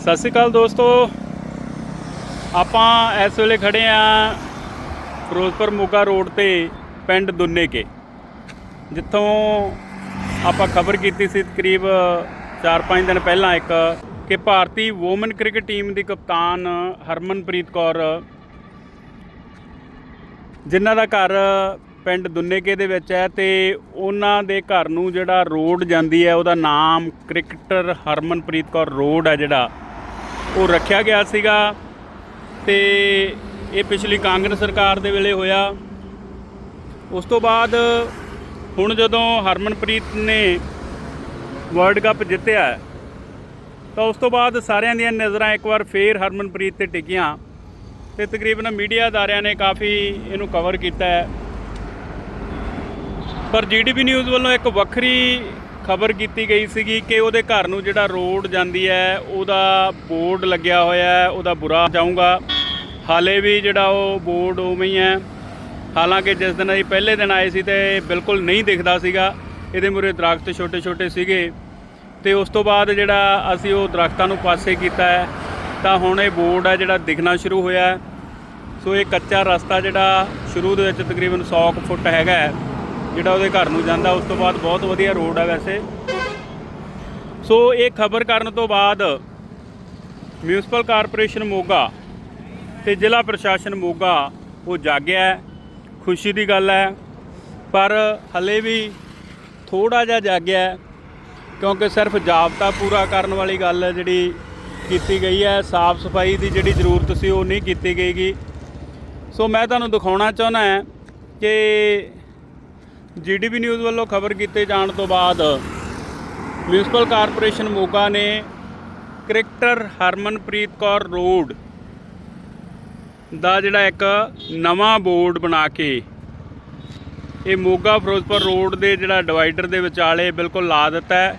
ਸਤਿ ਸ਼੍ਰੀ ਅਕਾਲ ਦੋਸਤੋ। ਆਪਾਂ ਇਸ ਵੇਲੇ ਖੜੇ ਆ ਫਿਰੋਜ਼ਪੁਰ ਮੋਗਾ ਰੋਡ ਤੇ, ਪਿੰਡ ਦੁੰਨੇਕੇ ਜਿੱਥੋਂ ਆਪਾਂ ਖਬਰ ਕੀਤੀ ਸੀ ਤਕਰੀਬ 4-5 ਦਿਨ ਪਹਿਲਾਂ ਇੱਕ, ਕਿ ਭਾਰਤੀ ਵੂਮਨ ਕ੍ਰਿਕਟ ਟੀਮ ਦੀ ਕਪਤਾਨ ਹਰਮਨਪ੍ਰੀਤ ਕੌਰ, ਜਿਨ੍ਹਾਂ ਦਾ ਘਰ ਪਿੰਡ ਦੁੰਨੇਕੇ ਦੇ ਵਿੱਚ ਹੈ ਤੇ ਉਹਨਾਂ ਦੇ ਘਰ ਨੂੰ ਜਿਹੜਾ ਰੋਡ ਜਾਂਦੀ ਹੈ, ਉਹਦਾ ਨਾਮ ਕ੍ਰਿਕਟਰ ਹਰਮਨਪ੍ਰੀਤ ਕੌਰ ਰੋਡ ਹੈ ਜਿਹੜਾ। ਉਹ ਰੱਖਿਆ ਗਿਆ ਸੀਗਾ ਤੇ ਇਹ ਪਿਛਲੀ ਕਾਂਗਰਸ ਸਰਕਾਰ ਦੇ ਵੇਲੇ ਹੋਇਆ। ਉਸ ਤੋਂ ਬਾਅਦ ਹੁਣ ਜਦੋਂ ਹਰਮਨਪ੍ਰੀਤ ਨੇ ਵਰਲਡ ਕੱਪ ਜਿੱਤਿਆ, ਤਾਂ ਉਸ ਤੋਂ ਬਾਅਦ ਸਾਰਿਆਂ ਦੀਆਂ ਨਜ਼ਰਾਂ ਇੱਕ ਵਾਰ ਫੇਰ ਹਰਮਨਪ੍ਰੀਤ ਤੇ ਟਿਕੀਆਂ ਤੇ ਤਕਰੀਬਨ ਮੀਡੀਆ ਅਦਾਰਿਆਂ ਨੇ ਕਾਫੀ ਇਹਨੂੰ ਕਵਰ ਕੀਤਾ ਹੈ। ਪਰ ਜੀਡੀਪੀ ਨਿਊਜ਼ ਵੱਲੋਂ ਇੱਕ ਵੱਖਰੀ ਖਬਰ ਕੀਤੀ ਗਈ ਸੀਗੀ ਕਿ ਉਹਦੇ ਘਰ ਨੂੰ ਜਿਹੜਾ ਰੋਡ ਜਾਂਦੀ ਹੈ, ਉਹਦਾ ਬੋਰਡ ਲੱਗਿਆ ਹੋਇਆ ਹੈ, ਉਹਦਾ ਬੁਰਾ ਜਾਊਗਾ। ਹਾਲੇ ਵੀ ਜਿਹੜਾ ਉਹ ਬੋਰਡ ਉਵੇਂ ਹੀ ਹੈ। ਹਾਲਾਂਕਿ ਜਿਸ ਦਿਨ ਅਸੀਂ ਪਹਿਲੇ ਦਿਨ ਆਏ ਸੀ ਤੇ ਬਿਲਕੁਲ ਨਹੀਂ ਦਿਖਦਾ ਸੀਗਾ। ਇਹਦੇ ਮੂਰੇ ਦਰਖਤ ਛੋਟੇ ਛੋਟੇ ਸੀਗੇ। ਤੇ ਉਸ ਤੋਂ ਬਾਅਦ ਜਿਹੜਾ ਅਸੀਂ ਉਹ ਦਰਖਤਾਂ ਨੂੰ ਪਾਸੇ ਕੀਤਾ ਹੈ, ਤਾਂ ਹੁਣ ਇਹ ਬੋਰਡ ਹੈ ਜਿਹੜਾ ਦਿਖਣਾ ਸ਼ੁਰੂ ਹੋਇਆ ਸੋ ਇਹ ਕੱਚਾ ਰਸਤਾ ਜਿਹੜਾ ਸ਼ੁਰੂ ਦੇ ਵਿੱਚ ਤਕਰੀਬਨ 100 ਕੁ ਫੁੱਟ ਹੈਗਾ ਜਿਹੜਾ ਉਹਦੇ ਘਰ ਨੂੰ ਜਾਂਦਾ, ਉਸ ਤੋਂ ਬਾਅਦ ਬਹੁਤ ਵਧੀਆ ਰੋਡ ਹੈ ਵੈਸੇ। ਸੋ ਇਹ ਖਬਰ ਕਰਨ ਤੋਂ ਬਾਅਦ ਮਿਊਨਿਸਪਲ ਕਾਰਪੋਰੇਸ਼ਨ ਮੋਗਾ ਤੇ ਜ਼ਿਲ੍ਹਾ ਪ੍ਰਸ਼ਾਸਨ ਮੋਗਾ ਉਹ ਜਾਗਿਆ ਖੁਸ਼ੀ ਦੀ ਗੱਲ ਹੈ, ਪਰ ਹਲੇ ਵੀ ਥੋੜਾ ਜਿਹਾ ਜਾਗਿਆ ਕਿਉਂਕਿ ਸਿਰਫ ਜਾਬਤਾ ਪੂਰਾ ਕਰਨ ਵਾਲੀ ਗੱਲ ਜਿਹੜੀ ਕੀਤੀ ਗਈ ਹੈ, ਸਾਫ਼ ਸਫ਼ਾਈ ਦੀ ਜਿਹੜੀ ਜ਼ਰੂਰਤ ਸੀ ਉਹ ਨਹੀਂ ਕੀਤੀ ਗਈਗੀ। ਸੋ ਮੈਂ ਤੁਹਾਨੂੰ ਦਿਖਾਉਣਾ ਚਾਹੁੰਦਾ ਹਾਂ ਕਿ ਜੀਡੀਪੀ ਨਿਊਜ਼ ਵੱਲੋਂ ਖਬਰ ਕੀਤੇ ਜਾਣ ਤੋਂ ਬਾਅਦ ਮਿਊਨਿਸਪਲ ਕਾਰਪੋਰੇਸ਼ਨ ਮੋਗਾ ਨੇ ਕ੍ਰਿਕਟਰ ਹਰਮਨਪ੍ਰੀਤ ਕੌਰ ਰੋਡ ਦਾ ਜਿਹੜਾ ਇੱਕ ਨਵਾਂ ਬੋਰਡ ਬਣਾ ਕੇ ਇਹ ਮੋਗਾ ਫਿਰੋਜ਼ਪੁਰ ਰੋਡ ਦੇ ਜਿਹੜਾ ਡਿਵਾਈਡਰ ਦੇ ਵਿਚਾਲੇ ਬਿਲਕੁਲ ਲਾ ਦਿੱਤਾ ਹੈ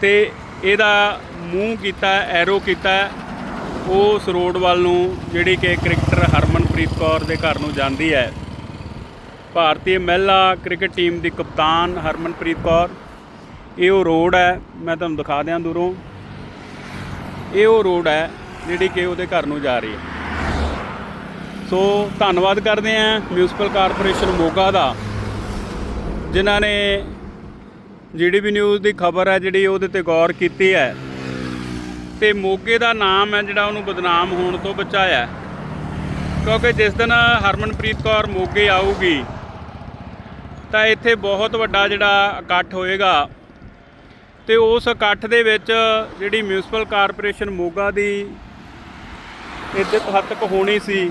ਤੇ ਇਹਦਾ ਮੂੰਹ ਕੀਤਾ ਐਰੋ ਕੀਤਾ ਹੈ। ਉਸ ਰੋਡ ਵੱਲ ਨੂੰ ਜਿਹੜੀ ਕਿ ਕ੍ਰਿਕਟਰ ਹਰਮਨਪ੍ਰੀਤ ਕੌਰ ਦੇ ਘਰ ਨੂੰ ਜਾਂਦੀ ਹੈ। ਭਾਰਤੀ ਮਹਿਲਾ ਕ੍ਰਿਕਟ ਟੀਮ ਦੀ ਕਪਤਾਨ ਹਰਮਨਪ੍ਰੀਤ ਕੌਰ। ਇਹ ਉਹ ਰੋਡ ਹੈ, ਮੈਂ ਤੁਹਾਨੂੰ ਦਿਖਾ ਦਿਆਂ ਦੂਰੋਂ। ਇਹ ਉਹ ਰੋਡ ਹੈ, ਜਿਹੜੀ ਕਿ ਉਹਦੇ ਘਰ ਨੂੰ ਜਾ ਰਹੀ ਹੈ। ਸੋ ਧੰਨਵਾਦ ਕਰਦੇ ਹਾਂ ਮਿਊਨਿਸਪਲ ਕਾਰਪੋਰੇਸ਼ਨ ਮੋਗਾ ਦਾ, ਜਿਨ੍ਹਾਂ ਨੇ ਜੀਡੀਪੀ ਨਿਊਜ਼ ਦੀ ਖਬਰ ਹੈ, ਜਿਹੜੀ ਉਹਦੇ ਤੇ ਗੌਰ ਕੀਤੀ ਹੈ। ਤੇ ਮੋਗੇ ਦਾ ਨਾਮ ਹੈ, ਜਿਹੜਾ ਉਹਨੂੰ ਬਦਨਾਮ ਹੋਣ ਤੋਂ ਬਚਾਇਆ ਕਿਉਂਕਿ ਜਿਸ ਦਿਨ ਹਰਮਨਪ੍ਰੀਤ ਕੌਰ ਮੋਗੇ ਆਊਗੀ ਤਾਂ ਇੱਥੇ ਬਹੁਤ ਵੱਡਾ ਜਿਹੜਾ ਇਕੱਠ ਹੋਏਗਾ। ਤੇ ਉਸ ਇਕੱਠ ਦੇ ਵਿੱਚ ਜਿਹੜੀ ਮਿਊਨਿਸਪਲ ਕਾਰਪੋਰੇਸ਼ਨ ਮੋਗਾ ਦੀ ਇੱਜ਼ਤ ਹੱਦ ਤੱਕ ਹੋਣੀ ਸੀ,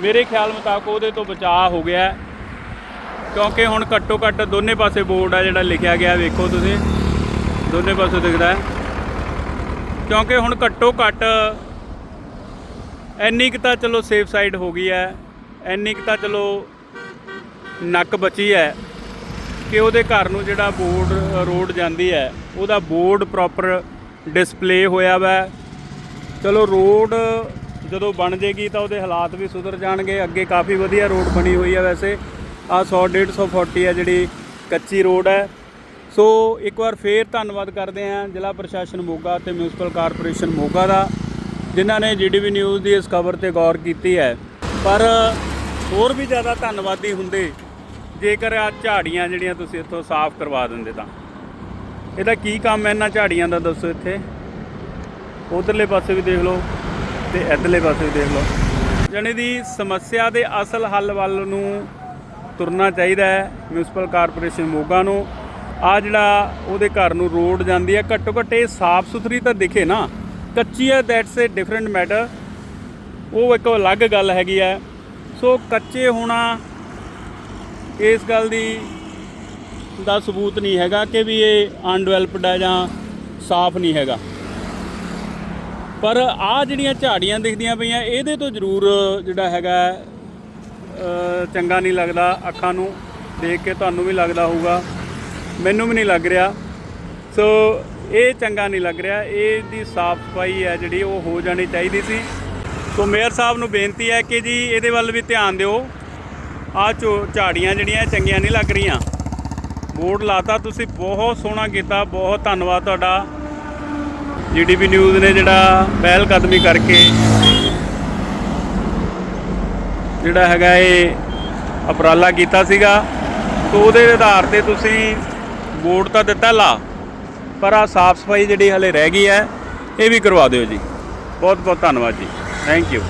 ਮੇਰੇ ਖਿਆਲ ਮੁਤਾਬਕ ਉਹਦੇ ਤੋਂ ਬਚਾਅ ਹੋ ਗਿਆ ਕਿਉਂਕਿ ਹੁਣ ਘੱਟੋ ਘੱਟ ਦੋਨੇ ਪਾਸੇ ਬੋਰਡ ਆ ਜਿਹੜਾ ਲਿਖਿਆ ਗਿਆ, ਵੇਖੋ ਤੁਸੀਂ, ਦੋਨੇ ਪਾਸੇ ਦਿਖਦਾ ਹੈ। ਕਿਉਂਕਿ ਹੁਣ ਘੱਟੋ ਘੱਟ ਇੰਨੀ ਕੁ ਤਾਂ ਚਲੋ ਸੇਫ ਸਾਈਡ ਹੋ ਗਈ ਹੈ, ਇੰਨੀ ਕੁ ਤਾਂ ਚਲੋ ਨੱਕ ਬਚੀ ਹੈ ਕਿ ਉਹਦੇ ਘਰ ਨੂੰ ਜਿਹੜਾ ਬੋਰਡ, ਰੋਡ ਜਾਂਦੀ ਹੈ, ਉਹਦਾ ਬੋਰਡ ਪ੍ਰੋਪਰ ਡਿਸਪਲੇ ਹੋਇਆ ਵਾ। ਚਲੋ ਰੋਡ ਜਦੋਂ ਬਣ ਜੇਗੀ ਤਾਂ ਉਹਦੇ ਹਾਲਾਤ ਵੀ ਸੁਧਰ ਜਾਣਗੇ। ਅੱਗੇ ਕਾਫੀ ਵਧੀਆ ਰੋਡ ਬਣੀ ਹੋਈ ਹੈ ਵੈਸੇ। ਆ 100 150 ਫੁੱਟ ਹੈ ਜਿਹੜੀ ਕੱਚੀ ਰੋਡ ਹੈ। ਸੋ ਇੱਕ ਵਾਰ ਫੇਰ ਧੰਨਵਾਦ ਕਰਦੇ ਹਾਂ ਜ਼ਿਲ੍ਹਾ ਪ੍ਰਸ਼ਾਸਨ ਮੋਗਾ ਤੇ ਮਿਊਨਿਸਪਲ ਕਾਰਪੋਰੇਸ਼ਨ ਮੋਗਾ ਦਾ, ਜਿਨ੍ਹਾਂ ਨੇ ਜੀਡੀਵੀ ਨਿਊਜ਼ ਦੀ ਇਸ ਖਬਰ ਤੇ ਗੌਰ ਕੀਤੀ ਹੈ। ਪਰ ਹੋਰ ਵੀ ਜ਼ਿਆਦਾ ਧੰਨਵਾਦੀ ਹੁੰਦੇ ਜੇਕਰ ਆ ਝਾੜੀਆਂ ਜਿਹੜੀਆਂ ਤੁਸੀਂ ਇੱਥੋਂ ਸਾਫ਼ ਕਰਵਾ ਦਿੰਦੇ ਤਾਂ। ਇਹਦਾ ਕੀ ਕੰਮ ਹੈ ਇਹਨਾਂ ਝਾੜੀਆਂ ਦਾ ਦੱਸੋ ਇੱਥੇ? ਉਧਰਲੇ ਪਾਸੇ ਵੀ ਦੇਖ ਲਓ ਤੇ ਇੱਧਰਲੇ ਪਾਸੇ ਵੀ ਦੇਖ ਲਓ। ਜਾਣੀ ਦੀ ਸਮੱਸਿਆ ਦੇ ਅਸਲ ਹੱਲ ਵੱਲ ਨੂੰ ਤੁਰਨਾ ਚਾਹੀਦਾ ਹੈ ਮਿਊਨਿਸਪਲ ਕਾਰਪੋਰੇਸ਼ਨ ਮੋਗਾ ਨੂੰ। ਆ ਜਿਹੜਾ ਉਹਦੇ ਘਰ ਨੂੰ ਰੋਡ ਜਾਂਦੀ ਹੈ, ਘੱਟੋ ਘੱਟ ਇਹ ਸਾਫ਼ ਸੁਥਰੀ ਤਾਂ ਦਿਖੇ ਨਾ। ਕੱਚੀ ਹੈ ਦੈਟਸ ਅ ਡਿਫਰੈਂਟ ਮੈਟਰ ਉਹ ਇੱਕ ਅਲੱਗ ਗੱਲ ਹੈਗੀ ਹੈ। ਸੋ ਕੱਚੇ ਹੋਣਾ ਇਸ ਗੱਲ ਦੀ ਦਾ ਸਬੂਤ ਨਹੀਂ ਹੈਗਾ ਕਿ ਵੀ ਇਹ ਅਨਡਿਵੈਲਪਡ ਹੈ ਜਾਂ ਸਾਫ਼ ਨਹੀਂ ਹੈਗਾ। ਪਰ ਆ ਜਿਹੜੀਆਂ ਝਾੜੀਆਂ ਦਿਖਦੀਆਂ ਪਈਆਂ, ਇਹਦੇ ਤੋਂ ਜ਼ਰੂਰ ਜਿਹੜਾ ਹੈਗਾ ਚੰਗਾ ਨਹੀਂ ਲੱਗਦਾ। ਅੱਖਾਂ ਨੂੰ ਦੇਖ ਕੇ ਤੁਹਾਨੂੰ ਵੀ ਲੱਗਦਾ ਹੋਊਗਾ। ਮੈਨੂੰ ਵੀ ਨਹੀਂ ਲੱਗ ਰਿਹਾ। ਸੋ ਇਹ ਚੰਗਾ ਨਹੀਂ ਲੱਗ ਰਿਹਾ। ਇਹ ਦੀ ਸਾਫ਼ ਸਫ਼ਾਈ ਹੈ ਜਿਹੜੀ ਉਹ ਹੋ ਜਾਣੀ ਚਾਹੀਦੀ ਸੀ। ਸੋ ਮੇਅਰ ਸਾਹਿਬ ਨੂੰ ਬੇਨਤੀ ਹੈ ਕਿ ਜੀ, ਇਹਦੇ ਵੱਲ ਵੀ ਧਿਆਨ ਦਿਓ। ਆ ਝਾੜੀਆਂ ਜਿਹੜੀਆਂ ਚੰਗੀਆਂ ਨਹੀਂ ਲੱਗ ਰਹੀਆਂ। ਬੋਰਡ ਲਾਤਾ, ਤੁਸੀਂ ਬਹੁਤ ਸੋਹਣਾ ਕੀਤਾ, ਬਹੁਤ ਧੰਨਵਾਦ ਤੁਹਾਡਾ। ਜੀਡੀਪੀ ਨਿਊਜ਼ ਨੇ ਜਿਹੜਾ ਪਹਿਲ ਕਦਮੀ ਕਰਕੇ ਜਿਹੜਾ ਹੈਗਾ ਇਹ ਉਪਰਾਲਾ ਕੀਤਾ ਸੀਗਾ, ਤੋਂ ਉਹਦੇ ਆਧਾਰ ਤੇ ਤੁਸੀਂ ਬੋਰਡ ਤਾਂ ਦਿੱਤਾ, ਲਾ। ਪਰ ਆ ਸਾਫ਼ ਸਫ਼ਾਈ ਜਿਹੜੀ ਹਲੇ ਰਹਿ ਗਈ ਹੈ, ਇਹ ਵੀ ਕਰਵਾ ਦਿਓ ਜੀ। ਬਹੁਤ ਬਹੁਤ ਧੰਨਵਾਦ ਜੀ। Thank you